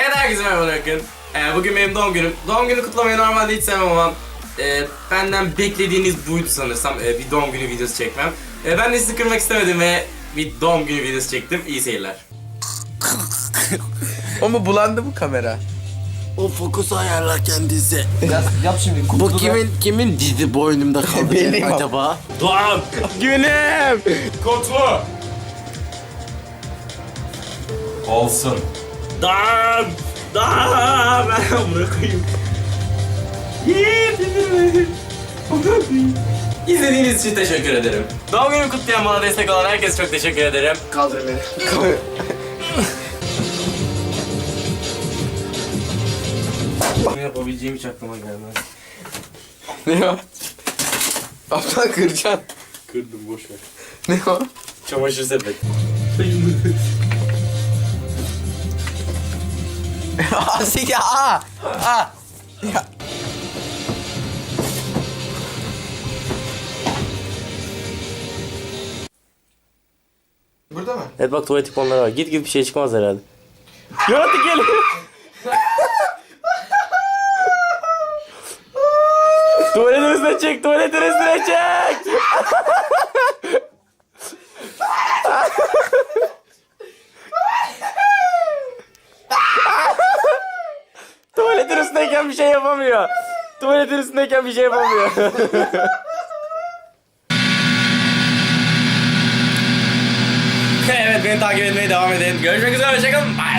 Evet herkese merhaba bakın. Ee, bugün benim doğum günüm. Doğum günü kutlamayı normalde hiç sevmem ama e, benden beklediğiniz buydu sanırsam e, bir doğum günü videosu çekmem. E, ben de sizi kırmak istemedim ve bir doğum günü videosu çektim. İyi seyirler. Ama bulandı bu kamera. O fokusu ayarla kendisi. Yap, yap şimdi. Bu kimin kimin dizi boynumda kaldı Benim. acaba? Doğan! Günüm. Kutlu! Olsun. Doğan! Doğan! Ben amına koyayım. İzlediğiniz için teşekkür ederim. Doğum günümü kutlayan bana destek olan herkese çok teşekkür ederim. Kaldır beni. Bunu yapabileceğim hiç aklıma gelmez. ne o? Aptal kıracaksın. Kırdım boş ver. Ne o? Çamaşır sepeti. Ya. Aa. Aa. Ya. Burada mı? Evet bak tuvalet ikonları var. Git gibi bir şey çıkmaz herhalde. Yaratık geliyor. tuvaletin üstüne çek, tuvaletin üstüne çek. Tuvaletin üstündeyken bir şey yapamıyor. Tuvaletin üstündeyken bir şey yapamıyor. evet beni takip etmeye devam edin. Görüşmek üzere hoşçakalın. Bye.